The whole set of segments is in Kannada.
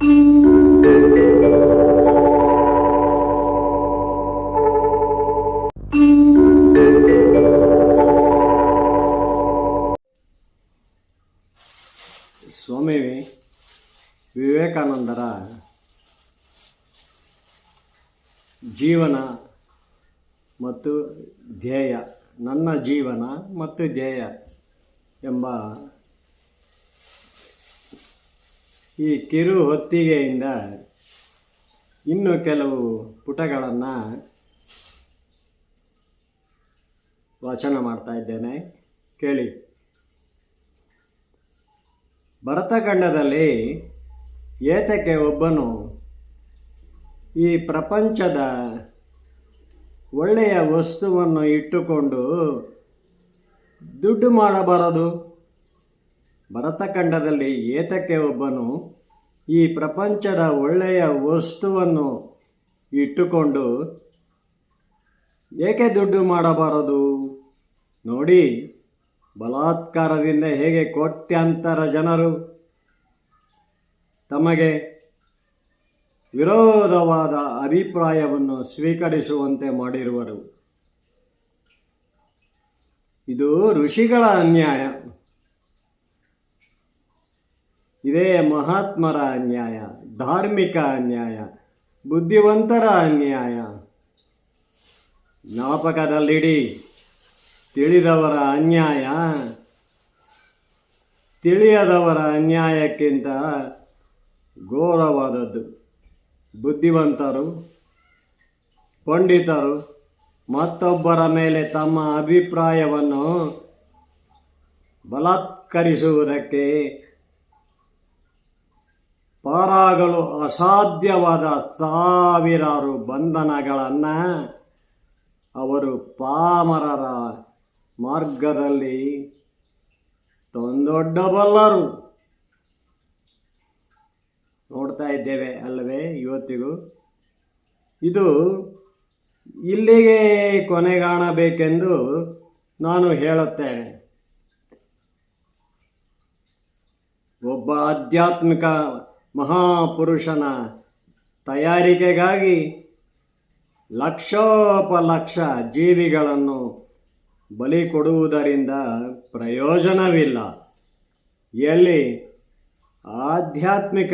ಸ್ವಾಮಿ ವಿವೇಕಾನಂದರ ಜೀವನ ಮತ್ತು ಧ್ಯೇಯ ನನ್ನ ಜೀವನ ಮತ್ತು ಧ್ಯೇಯ ಎಂಬ ಈ ಕಿರು ಹೊತ್ತಿಗೆಯಿಂದ ಇನ್ನು ಕೆಲವು ಪುಟಗಳನ್ನು ವಾಚನ ಮಾಡ್ತಾ ಇದ್ದೇನೆ. ಕೇಳಿ. ಭರತಖಂಡದಲ್ಲಿ ಏತಕ್ಕೆ ಒಬ್ಬನು ಈ ಪ್ರಪಂಚದ ಒಳ್ಳೆಯ ವಸ್ತುವನ್ನು ಇಟ್ಟುಕೊಂಡು ದುಡ್ಡು ಮಾಡಬಾರದು? ಭರತಖಂಡದಲ್ಲಿ ಏತಕ್ಕೆ ಒಬ್ಬನು ಈ ಪ್ರಪಂಚದ ಒಳ್ಳೆಯ ವಸ್ತುವನ್ನು ಇಟ್ಟುಕೊಂಡು ಏಕೆ ದುಡ್ಡು ಮಾಡಬಾರದು? ನೋಡಿ, ಬಲಾತ್ಕಾರದಿಂದ ಹೇಗೆ ಕೋಟ್ಯಾಂತರ ಜನರು ತಮಗೆ ವಿರೋಧವಾದ ಅಭಿಪ್ರಾಯವನ್ನು ಸ್ವೀಕರಿಸುವಂತೆ ಮಾಡಿರುವರು. ಇದು ಋಷಿಗಳ ಅನ್ಯಾಯ. ಇದೇ ಮಹಾತ್ಮರ ಅನ್ಯಾಯ, ಧಾರ್ಮಿಕ ಅನ್ಯಾಯ, ಬುದ್ಧಿವಂತರ ಅನ್ಯಾಯ. ಜ್ಞಾಪಕದಲ್ಲಿಡಿ ತಿಳಿದವರ ಅನ್ಯಾಯ, ತಿಳಿಯದವರ ಅನ್ಯಾಯಕ್ಕಿಂತ ಘೋರವಾದದ್ದು ಬುದ್ಧಿವಂತರು, ಪಂಡಿತರು, ಮತ್ತೊಬ್ಬರ ಮೇಲೆ ತಮ್ಮ ಅಭಿಪ್ರಾಯವನ್ನು ಬಲಾತ್ಕರಿಸುವುದಕ್ಕೆ ಪಾರಾಗಲು ಅಸಾಧ್ಯವಾದ ಸಾವಿರಾರು ಬಂಧನಗಳನ್ನು ಅವರು ಪಾಮರರ ಮಾರ್ಗದಲ್ಲಿ ತಂದೊಡ್ಡಬಲ್ಲರು. ನೋಡ್ತಾ ಇದ್ದೇವೆ ಅಲ್ಲವೇ ಇವತ್ತಿಗೂ. ಇದು ಇಲ್ಲಿಗೆ ಕೊನೆಗಾಣಬೇಕೆಂದು ನಾನು ಹೇಳುತ್ತೇನೆ. ಒಬ್ಬ ಆಧ್ಯಾತ್ಮಿಕ ಮಹಾಪುರುಷನ ತಯಾರಿಕೆಗಾಗಿ ಲಕ್ಷೋಪಲಕ್ಷ ಜೀವಿಗಳನ್ನು ಬಲಿ ಕೊಡುವುದರಿಂದ ಪ್ರಯೋಜನವಿಲ್ಲ. ಎಲ್ಲಿ ಆಧ್ಯಾತ್ಮಿಕ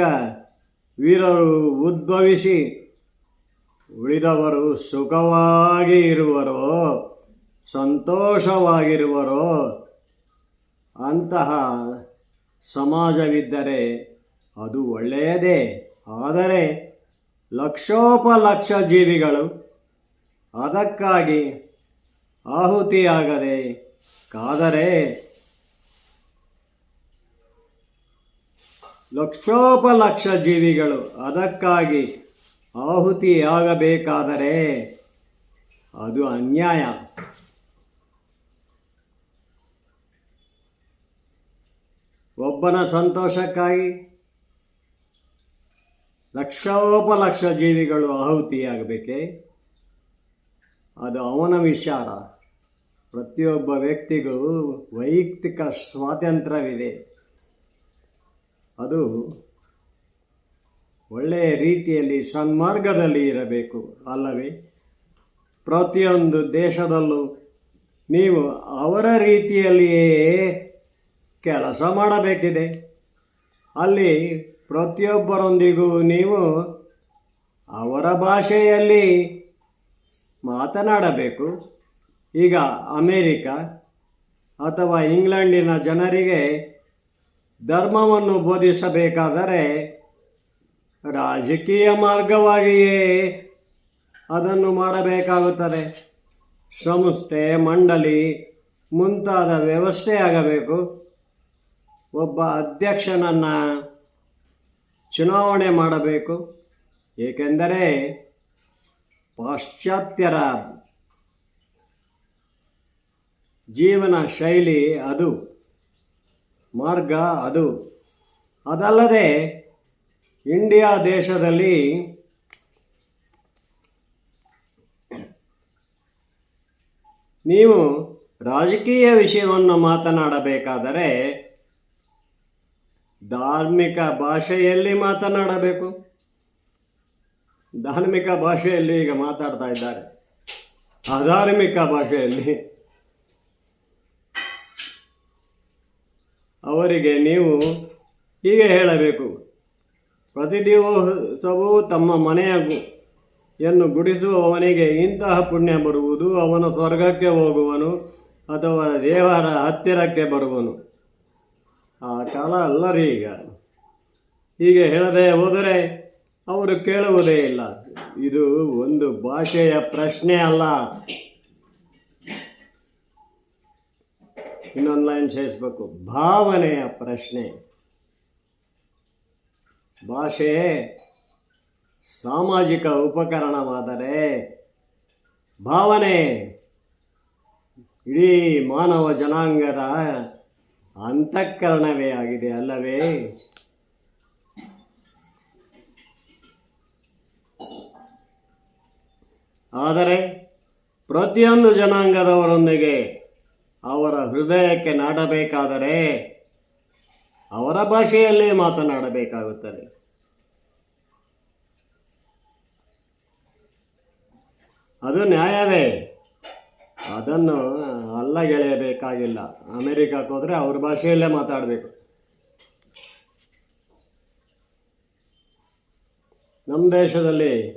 ವೀರರು ಉದ್ಭವಿಸಿ ಉಳಿದವರು ಸುಖವಾಗಿ ಇರುವರೋ, ಸಂತೋಷವಾಗಿರುವರೋ, ಅಂತಹ ಸಮಾಜವಿದ್ದರೆ ಅದು ಒಳ್ಳೆಯದೇ. ಆದರೆ ಲಕ್ಷೋಪಲಕ್ಷ ಜೀವಿಗಳು ಅದಕ್ಕಾಗಿ ಆಹುತಿಯಾಗದೆ ಕಾದರೆ ಲಕ್ಷೋಪಲಕ್ಷ ಜೀವಿಗಳು ಅದಕ್ಕಾಗಿ ಆಹುತಿಯಾಗಬೇಕಾದರೆ ಅದು ಅನ್ಯಾಯ. ಒಬ್ಬನ ಸಂತೋಷಕ್ಕಾಗಿ ಲಕ್ಷೋಪಲಕ್ಷ ಜೀವಿಗಳು ಆಹುತಿಯಾಗಬೇಕೆ? ಅದು ಅವನ ವಿಚಾರ. ಪ್ರತಿಯೊಬ್ಬ ವ್ಯಕ್ತಿಗೂ ವೈಯಕ್ತಿಕ ಸ್ವಾತಂತ್ರ್ಯವಿದೆ. ಅದು ಒಳ್ಳೆಯ ರೀತಿಯಲ್ಲಿ ಸನ್ಮಾರ್ಗದಲ್ಲಿ ಇರಬೇಕು, ಅಲ್ಲವೇ? ಪ್ರತಿಯೊಂದು ದೇಶದಲ್ಲೂ ನೀವು ಅವರ ರೀತಿಯಲ್ಲಿಯೇ ಕೆಲಸ ಮಾಡಬೇಕಿದೆ. ಅಲ್ಲಿ ಪ್ರತಿಯೊಬ್ಬರೊಂದಿಗೂ ನೀವು ಅವರ ಭಾಷೆಯಲ್ಲಿ ಮಾತನಾಡಬೇಕು. ಈಗ ಅಮೇರಿಕ ಅಥವಾ ಇಂಗ್ಲೆಂಡಿನ ಜನರಿಗೆ ಧರ್ಮವನ್ನು ಬೋಧಿಸಬೇಕಾದರೆ ರಾಜಕೀಯ ಮಾರ್ಗವಾಗಿಯೇ ಅದನ್ನು ಮಾಡಬೇಕಾಗುತ್ತದೆ. ಸಂಸ್ಥೆ, ಮಂಡಳಿ ಮುಂತಾದ ವ್ಯವಸ್ಥೆ ಆಗಬೇಕು ಒಬ್ಬ ಅಧ್ಯಕ್ಷನನ್ನು ಚುನಾವಣೆ ಮಾಡಬೇಕು. ಏಕೆಂದರೆ ಪಾಶ್ಚಾತ್ಯರ ಜೀವನ ಶೈಲಿ ಅದು, ಮಾರ್ಗ ಅದು. ಅದಲ್ಲದೆ ಇಂಡಿಯಾ ದೇಶದಲ್ಲಿ ನೀವು ರಾಜಕೀಯ ವಿಷಯವನ್ನು ಮಾತನಾಡಬೇಕಾದರೆ ಧಾರ್ಮಿಕ ಭಾಷೆಯಲ್ಲಿ ಮಾತನಾಡಬೇಕು. ಧಾರ್ಮಿಕ ಭಾಷೆಯಲ್ಲಿ ಈಗ ಮಾತಾಡ್ತಾ ಇದ್ದಾರೆ. ಅಧಾರ್ಮಿಕ ಭಾಷೆಯಲ್ಲಿ ಅವರಿಗೆ ನೀವು ಹೀಗೆ ಹೇಳಬೇಕು. ಪ್ರತಿ ದಿವಸವೂ ತಮ್ಮ ಮನೆಯ ಯನ್ನು ಗುಡಿಸುವವನಿಗೆ ಇಂತಹ ಪುಣ್ಯ ಬರುವುದು ಅವನು ಸ್ವರ್ಗಕ್ಕೆ ಹೋಗುವನು ಅಥವಾ ದೇವರ ಹತ್ತಿರಕ್ಕೆ ಬರುವನು. ಆ ಕಾಲ ಅಲ್ಲ ರೀ ಈಗ. ಹೀಗೆ ಹೇಳದೆ ಹೋದರೆ ಅವರು ಕೇಳುವುದೇ ಇಲ್ಲ. ಇದು ಒಂದು ಭಾಷೆಯ ಪ್ರಶ್ನೆ ಅಲ್ಲ. ಇನ್ನೊಂದು ಲೈನ್ ಸೇರಿಸ್ಬೇಕು. ಭಾವನೆಯ ಪ್ರಶ್ನೆ. ಭಾಷೆ ಸಾಮಾಜಿಕ ಉಪಕರಣವಾದರೆ ಭಾವನೆ. ಇಡೀ ಮಾನವ ಜನಾಂಗದ ಅಂತಃಕರಣವೇ ಆಗಿದೆ ಅಲ್ಲವೇ? ಆದರೆ ಪ್ರತಿಯೊಂದು ಜನಾಂಗದವರೊಂದಿಗೆ ಅವರ ಹೃದಯಕ್ಕೆ ನಾಡಬೇಕಾದರೆ ಅವರ ಭಾಷೆಯಲ್ಲೇ ಮಾತನಾಡಬೇಕಾಗುತ್ತದೆ. ಅದು ನ್ಯಾಯವೇ? ಅದನ್ನು ಅಲ್ಲಗೆಳೆಯಬೇಕಾಗಿಲ್ಲ ಅಮೆರಿಕಕ್ಕೆ ಹೋದರೆ ಅವ್ರ ಭಾಷೆಯಲ್ಲೇ ಮಾತಾಡಬೇಕು. ನಮ್ಮ ದೇಶದಲ್ಲಿ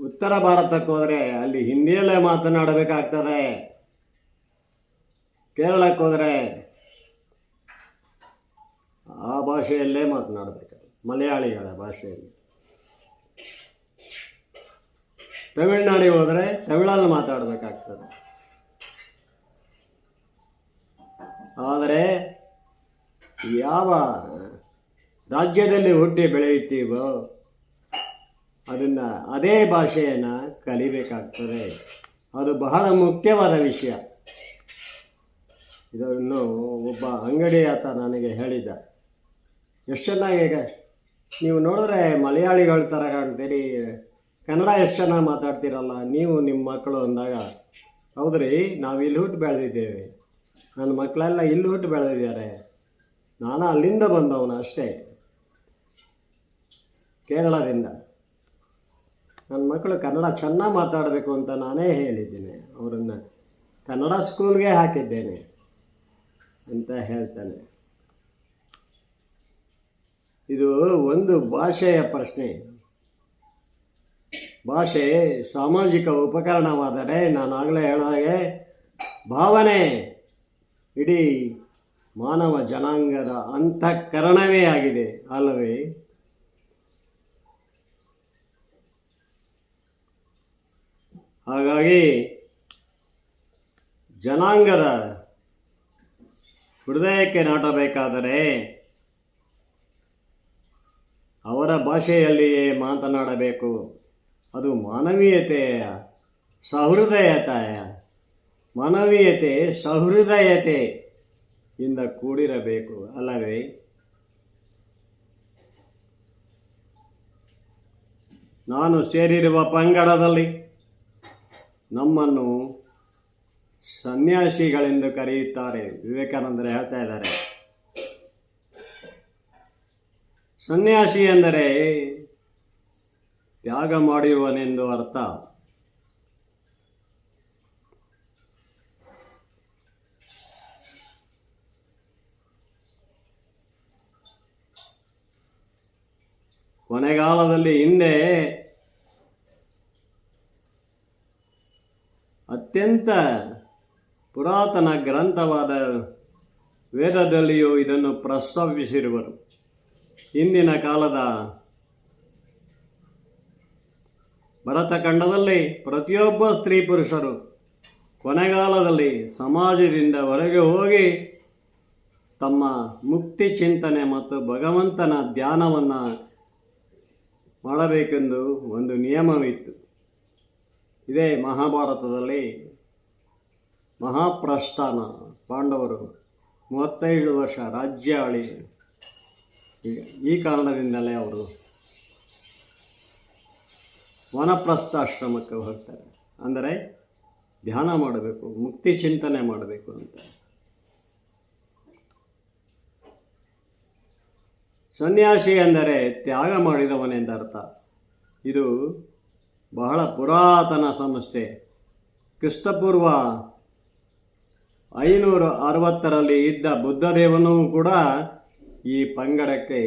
ಉತ್ತರ ಭಾರತಕ್ಕೆ ಹೋದರೆ ಅಲ್ಲಿ ಹಿಂದಿಯಲ್ಲೇ ಮಾತನಾಡಬೇಕಾಗ್ತದೆ. ಕೇರಳಕ್ಕೆ ಹೋದರೆ ಆ ಭಾಷೆಯಲ್ಲೇ ಮಾತನಾಡಬೇಕು ಮಲಯಾಳಿಗಳ ಭಾಷೆಯಲ್ಲಿ. ತಮಿಳ್ನಾಡಿಗೆ ಹೋದರೆ ತಮಿಳಲ್ಲಿ ಮಾತಾಡಬೇಕಾಗ್ತದೆ. ಆದರೆ ಯಾವ ರಾಜ್ಯದಲ್ಲಿ ಹುಟ್ಟಿ ಬೆಳೆಯುತ್ತೀವೋ ಅದನ್ನು ಅದೇ ಭಾಷೆಯನ್ನು ಕಲಿಬೇಕಾಗ್ತದೆ. ಅದು ಬಹಳ ಮುಖ್ಯವಾದ ವಿಷಯ. ಇದನ್ನು ಒಬ್ಬ ಅಂಗಡಿ ಆತ ನನಗೆ ಹೇಳಿದ. ಎಷ್ಟು ಚೆನ್ನಾಗಿ ಈಗ ನೀವು ನೋಡಿದ್ರೆ ಮಲಯಾಳಿಗಳ ಥರ ಕಾಣ್ತೀರಿ. ಕನ್ನಡ ಎಷ್ಟು ಚೆನ್ನಾಗಿ ಮಾತಾಡ್ತೀರಲ್ಲ, ನೀವು ನಿಮ್ಮ ಮಕ್ಕಳು ಅಂದಾಗ, ಹೌದ್ರಿ, ನಾವು ಇಲ್ಲಿ ಹುಟ್ಟು ಬೆಳೆದಿದ್ದೇವೆ. ನನ್ನ ಮಕ್ಕಳೆಲ್ಲ ಇಲ್ಲಿ ಹುಟ್ಟು ಬೆಳೆದಿದ್ದಾರೆ. ನಾನು ಅಲ್ಲಿಂದ ಬಂದವನು ಅಷ್ಟೇ. ಕೇರಳದಿಂದ. ನನ್ನ ಮಕ್ಕಳು ಕನ್ನಡ ಚೆನ್ನಾಗಿ ಮಾತಾಡಬೇಕು ಅಂತ ನಾನೇ ಹೇಳಿದ್ದೇನೆ. ಅವರನ್ನು ಕನ್ನಡ ಸ್ಕೂಲ್ಗೆ ಹಾಕಿದ್ದೇನೆ ಅಂತ ಹೇಳ್ತಾನೆ. ಇದು ಒಂದು ಭಾಷೆಯ ಪ್ರಶ್ನೆ. ಭಾಷೆ ಸಾಮಾಜಿಕ ಉಪಕರಣವಾದರೆ ನಾನು ಆಗಲೇ ಹೇಳಿದಾಗೆ, ಭಾವನೆ ಇಡೀ ಮಾನವ ಜನಾಂಗದ ಅಂತಃಕರಣವೇ ಆಗಿದೆ, ಅಲ್ಲವೇ? ಹಾಗಾಗಿ ಜನಾಂಗದ ಹೃದಯಕ್ಕೆ ನಾಟಬೇಕಾದರೆ ಅವರ ಭಾಷೆಯಲ್ಲಿಯೇ ಮಾತನಾಡಬೇಕು. ಅದು ಮಾನವೀಯತೆಯ ಸಹೃದಯತೆಯ ಮಾನವೀಯತೆ ಸಹೃದಯತೆ ಇಂದ ಕೂಡಿರಬೇಕು, ಅಲ್ಲವೇ? ನಾನು ಸೇರಿರುವ ಪಂಗಡದಲ್ಲಿ ನಮ್ಮನ್ನು ಸನ್ಯಾಸಿಗಳೆಂದು ಕರೆಯುತ್ತಾರೆ. ವಿವೇಕಾನಂದರು ಹೇಳ್ತಾ ಇದ್ದಾರೆ. ಸನ್ಯಾಸಿ ಎಂದರೆ ತ್ಯಾಗ ಮಾಡುವನೆಂದು ಅರ್ಥ. ಕೊನೆಗಾಲದಲ್ಲಿ ಹಿಂದೆ ಅತ್ಯಂತ ಪುರಾತನ ಗ್ರಂಥವಾದ ವೇದದಲ್ಲಿಯೂ ಇದನ್ನು ಪ್ರಸ್ತಾಪಿಸಿರುವರು. ಇಂದಿನ ಕಾಲದ ಭರತಖಂಡದಲ್ಲಿ ಪ್ರತಿಯೊಬ್ಬ ಸ್ತ್ರೀ ಪುರುಷರು ಕೊನೆಗಾಲದಲ್ಲಿ ಸಮಾಜದಿಂದ ಹೊರಗೆ ಹೋಗಿ ತಮ್ಮ ಮುಕ್ತಿ ಚಿಂತನೆ ಮತ್ತು ಭಗವಂತನ ಧ್ಯಾನವನ್ನು ಮಾಡಬೇಕೆಂದು ಒಂದು ನಿಯಮವಿತ್ತು. ಇದೇ ಮಹಾಭಾರತದಲ್ಲಿ ಮಹಾಪ್ರಸ್ಥಾನ ಪಾಂಡವರು ಮೂವತ್ತೈದು ವರ್ಷ ರಾಜ್ಯ ಆಳಿ ಈ- ಈ ಕಾರಣದಿಂದಲೇ ಅವರು ವನಪ್ರಸ್ಥಾಶ್ರಮಕ್ಕೆ ಹೋಗ್ತಾರೆ ಅಂದರೆ ಧ್ಯಾನ ಮಾಡಬೇಕು, ಮುಕ್ತಿ ಚಿಂತನೆ ಮಾಡಬೇಕು ಅಂತ. ಸನ್ಯಾಸಿ ಎಂದರೆ ತ್ಯಾಗ ಮಾಡಿದವನೆಂದರ್ಥ ಇದು ಬಹಳ ಪುರಾತನ ಸಂಸ್ಥೆ. ಕ್ರಿಸ್ತಪೂರ್ವ ಐನೂರ ಅರವತ್ತರಲ್ಲಿ ಇದ್ದ ಬುದ್ಧದೇವನೂ ಕೂಡ ಈ ಪಂಗಡಕ್ಕೆ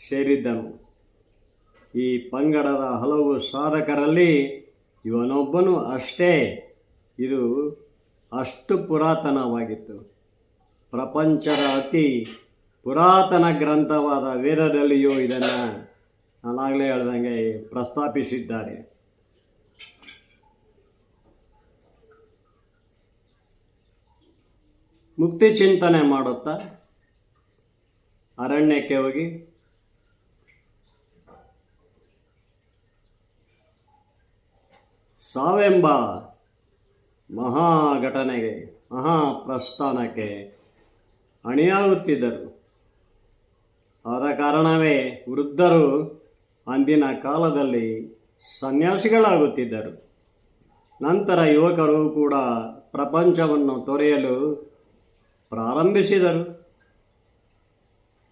ಸೇರಿದ್ದನು. ಈ ಪಂಗಡದ ಹಲವು ಸಾಧಕರಲ್ಲಿ ಇವನೊಬ್ಬನು ಅಷ್ಟೇ. ಇದು ಅಷ್ಟು ಪುರಾತನವಾಗಿತ್ತು. ಪ್ರಪಂಚದ ಅತಿ ಪುರಾತನ ಗ್ರಂಥವಾದ ವೇದದಲ್ಲಿಯೂ ಇದನ್ನು ನಾನಾಗಲೇ ಹೇಳ್ದಂಗೆ ಪ್ರಸ್ತಾಪಿಸಿದ್ದಾರೆ. ಮುಕ್ತಿ ಚಿಂತನೆ ಮಾಡುತ್ತಾ ಅರಣ್ಯಕ್ಕೆ ಹೋಗಿ ಸಾವೆಂಬ ಮಹಾ ಘಟನೆಗೆ ಮಹಾಪ್ರಸ್ಥಾನಕ್ಕೆ ಅಣಿಯಾಗುತ್ತಿದ್ದರು. ಆದ ಕಾರಣವೇ ವೃದ್ಧರು ಅಂದಿನ ಕಾಲದಲ್ಲಿ ಸನ್ಯಾಸಿಗಳಾಗುತ್ತಿದ್ದರು. ನಂತರ ಯುವಕರು ಕೂಡ ಪ್ರಪಂಚವನ್ನು ತೊರೆಯಲು ಪ್ರಾರಂಭಿಸಿದರು.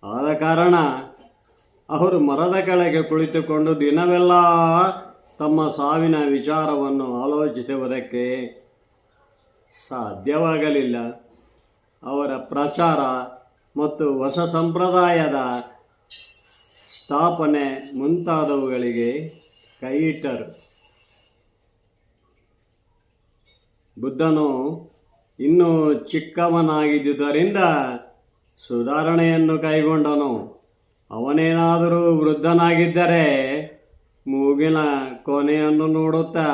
ಆದ ಕಾರಣ ಅವರು ಮರದ ಕೆಳಗೆ ಕುಳಿತುಕೊಂಡು ದಿನವೆಲ್ಲ ತಮ್ಮ ಸಾವಿನ ವಿಚಾರವನ್ನು ಆಲೋಚಿಸುವುದಕ್ಕೆ ಸಾಧ್ಯವಾಗಲಿಲ್ಲ. ಅವರ ಪ್ರಚಾರ ಮತ್ತು ಹೊಸ ಸಂಪ್ರದಾಯದ ಸ್ಥಾಪನೆ ಮುಂತಾದವುಗಳಿಗೆ ಕೈಯಿಟ್ಟರು. ಬುದ್ಧನು ಇನ್ನೂ ಚಿಕ್ಕವನಾಗಿದ್ದುದರಿಂದ ಸುಧಾರಣೆಯನ್ನು ಕೈಗೊಂಡನು. ಅವನೇನಾದರೂ ವೃದ್ಧನಾಗಿದ್ದರೆ ಮೂಗಿನ ಕೊನೆಯನ್ನು ನೋಡುತ್ತಾ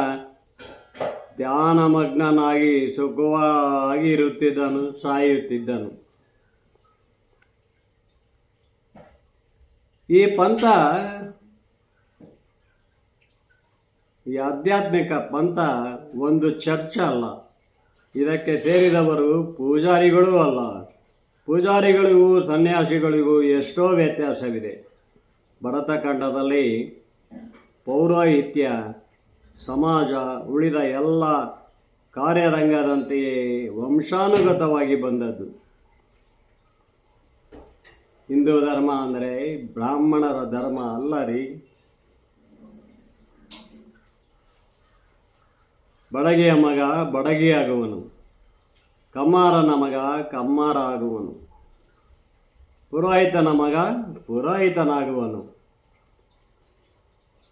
ಧ್ಯಾನಮಗ್ನನಾಗಿ ಸುಖವಾಗಿ ಇರುತ್ತಿದ್ದನು, ಸಾಯುತ್ತಿದ್ದನು. ಈ ಪಂಥ, ಈ ಆಧ್ಯಾತ್ಮಿಕ ಪಂಥ ಒಂದು ಚರ್ಚ್ ಅಲ್ಲ. ಇದಕ್ಕೆ ಸೇರಿದವರು ಪೂಜಾರಿಗಳೂ ಅಲ್ಲ. ಪೂಜಾರಿಗಳಿಗೂ ಸನ್ಯಾಸಿಗಳಿಗೂ ಎಷ್ಟೋ ವ್ಯತ್ಯಾಸವಿದೆ. ಭರತಖಂಡದಲ್ಲಿ ಪೌರೋಹಿತ್ಯ, ಸಮಾಜ, ಉಳಿದ ಎಲ್ಲ ಕಾರ್ಯರಂಗದಂತೆಯೇ ವಂಶಾನುಗತವಾಗಿ ಬಂದದ್ದು. ಹಿಂದೂ ಧರ್ಮ ಅಂದರೆ ಬ್ರಾಹ್ಮಣರ ಧರ್ಮ ಅಲ್ಲ ರೀ. ಬಡಗಿಯ ಮಗ ಬಡಗಿಯಾಗುವನು. ಕಮ್ಮಾರನ ಮಗ ಕಮ್ಮಾರ ಆಗುವನು ಪುರೋಹಿತನ ಮಗ ಪುರೋಹಿತನಾಗುವನು.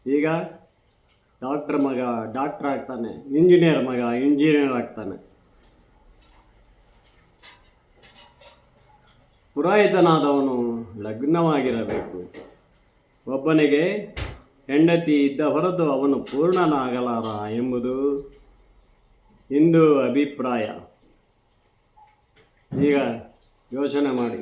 ಈಗ ಡಾಕ್ಟ್ರ್ ಮಗ ಡಾಕ್ಟ್ರ್ ಆಗ್ತಾನೆ ಇಂಜಿನಿಯರ್ ಮಗ ಇಂಜಿನಿಯರ್ ಆಗ್ತಾನೆ. ಪುರಾಹಿತನಾದವನು ಲಗ್ನವಾಗಿರಬೇಕು. ಒಬ್ಬನಿಗೆ ಹೆಂಡತಿ ಇದ್ದ ಹೊರತು ಅವನು ಪೂರ್ಣನಾಗಲಾರ ಎಂಬುದು ಹಿಂದೂ ಅಭಿಪ್ರಾಯ. ಈಗ ಯೋಚನೆ ಮಾಡಿ.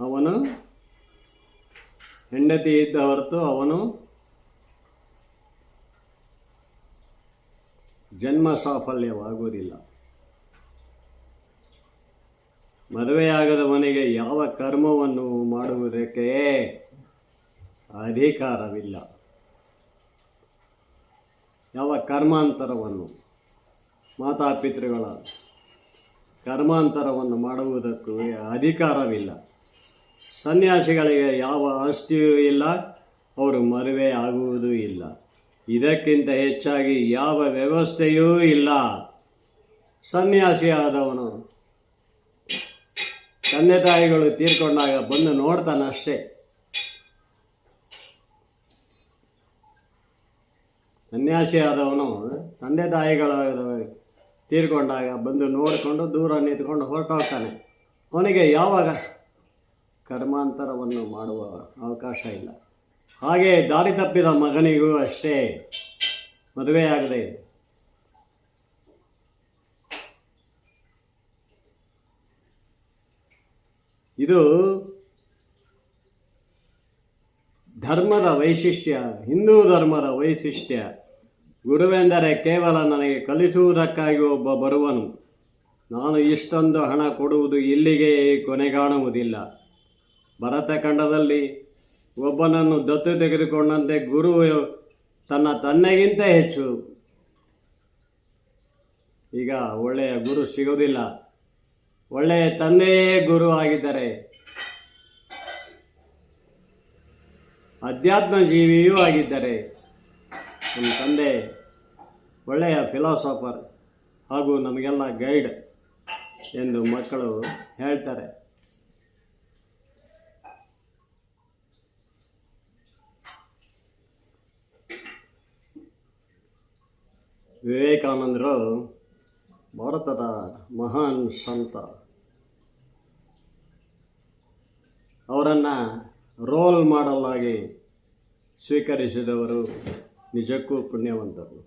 ಅವನು ಹೆಂಡತಿ ಇದ್ದ ಹೊರತು ಅವನು ಜನ್ಮ ಸಾಫಲ್ಯವಾಗುವುದಿಲ್ಲ. ಮದುವೆಯಾಗದವನಿಗೆ ಯಾವ ಕರ್ಮವನ್ನು ಮಾಡುವುದಕ್ಕೆ ಅಧಿಕಾರವಿಲ್ಲ. ಯಾವ ಕರ್ಮಾಂತರವನ್ನು, ಮಾತಾಪಿತೃಗಳ ಕರ್ಮಾಂತರವನ್ನು ಮಾಡುವುದಕ್ಕೂ ಅಧಿಕಾರವಿಲ್ಲ. ಸನ್ಯಾಸಿಗಳಿಗೆ ಯಾವ ಆಸ್ತಿಯೂ ಇಲ್ಲ, ಅವರು ಮದುವೆ ಆಗುವುದೂ ಇಲ್ಲ. ಇದಕ್ಕಿಂತ ಹೆಚ್ಚಾಗಿ ಯಾವ ವ್ಯವಸ್ಥೆಯೂ ಇಲ್ಲ. ಸನ್ಯಾಸಿಯಾದವನು ತಂದೆ ತಾಯಿಗಳು ತೀರ್ಕೊಂಡಾಗ ಬಂದು ನೋಡ್ತಾನಷ್ಟೇ. ಸನ್ಯಾಸಿಯಾದವನು ತಂದೆ ತಾಯಿಗಳ ತೀರ್ಕೊಂಡಾಗ ಬಂದು ನೋಡಿಕೊಂಡು ದೂರ ನಿಂತ್ಕೊಂಡು ಹೊರಟೋಗ್ತಾನೆ. ಅವನಿಗೆ ಯಾವಾಗ ಕರ್ಮಾಂತರವನ್ನು ಮಾಡುವ ಅವಕಾಶ ಇಲ್ಲ. ಹಾಗೆ ದಾರಿ ತಪ್ಪಿದ ಮಗನಿಗೂ ಅಷ್ಟೇ ಮದುವೆಯಾಗದೆ ಇದೆ. ಇದು ಧರ್ಮದ ವೈಶಿಷ್ಟ್ಯ, ಹಿಂದೂ ಧರ್ಮದ ವೈಶಿಷ್ಟ್ಯ. ಗುರುವೆಂದರೆ ಕೇವಲ ನನಗೆ ಕಲಿಸುವುದಕ್ಕಾಗಿ ಒಬ್ಬ ಬರುವನು. ನಾನು ಇಷ್ಟೊಂದು ಹಣ ಕೊಡುವುದು ಇಲ್ಲಿಗೆ ಕೊನೆಗಾಣುವುದಿಲ್ಲ. ಭರತಖಂಡದಲ್ಲಿ ಒಬ್ಬನನ್ನು ದತ್ತು ತೆಗೆದುಕೊಂಡಂತೆ ಗುರು ತನ್ನ ತನ್ನೆಗಿಂತ ಹೆಚ್ಚು. ಈಗ ಒಳ್ಳೆಯ ಗುರು ಸಿಗೋದಿಲ್ಲ ಒಳ್ಳೆಯ ತಂದೆಯೇ ಗುರು ಆಗಿದ್ದಾರೆ ಅಧ್ಯಾತ್ಮ ಜೀವಿಯೂ ಆಗಿದ್ದಾರೆ ನಮ್ಮ ತಂದೆ ಒಳ್ಳೆಯ ಫಿಲಾಸಫರ್ ಹಾಗೂ ನಮಗೆಲ್ಲ ಗೈಡ್ ಎಂದು ಮಕ್ಕಳು ಹೇಳ್ತಾರೆ. ವಿವೇಕಾನಂದರು ಭಾರತದ ಮಹಾನ್ ಸಂತ. ಅವರನ್ನು ರೋಲ್ ಮಾಡಲ್ ಆಗಿ ಸ್ವೀಕರಿಸಿದವರು ನಿಜಕ್ಕೂ ಪುಣ್ಯವಂತರು.